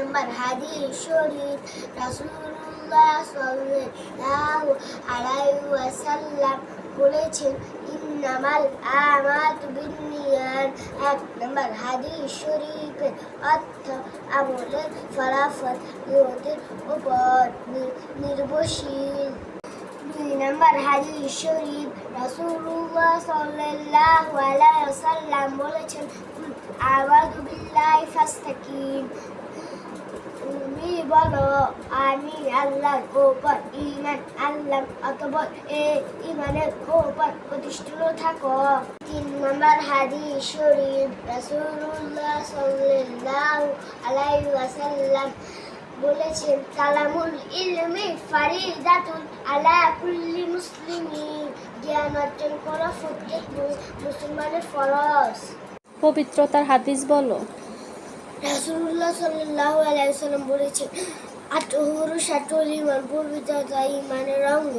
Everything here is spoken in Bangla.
নম্বর হাদিস শরীফ রাসূলুল্লাহ সাল্লাল্লাহু আলাইহি ওয়াসাল্লাম বলেছেন, ইন্নামাল আমাতু বিন্নিয়াত। এক নম্বর হাদিস শরীফের অর্থ আমলের ফলাফল নিয়তের উপর নির্ভরশীল। দুই নম্বর হাদিস শরীফ রাসূলুল্লাহ সাল্লাল্লাহু আলাইহি ওয়াসাল্লাম বলেছেন, "কুল আউযু বিল্লাহি ফাস্তাকিম বলো, আমি আল্লাহর উপর ঈমান আল্লাহ অতঃপর এ ঈমানের উপর প্রতিষ্ঠিত থাকো। তিন নম্বর হাদিস, শরীফ, রাসূলুল্লাহ সাল্লাল্লাহু আলাইহি ওয়াসাল্লাম বলেছেন তালামুল ইলমি ফারিদাতুন আলা কুল্লি মুসলিমিন। জ্ঞান অর্জন করা প্রত্যেক মুসলমানের ফরজ। পবিত্রতার হাদিস বলো। রাসূলুল্লাহ সাল্লাহ আলাইসাল্লাম বলেছেন আতহুরু মানপুর ইমান পবিত্রতা ইমানের অঙ্গ।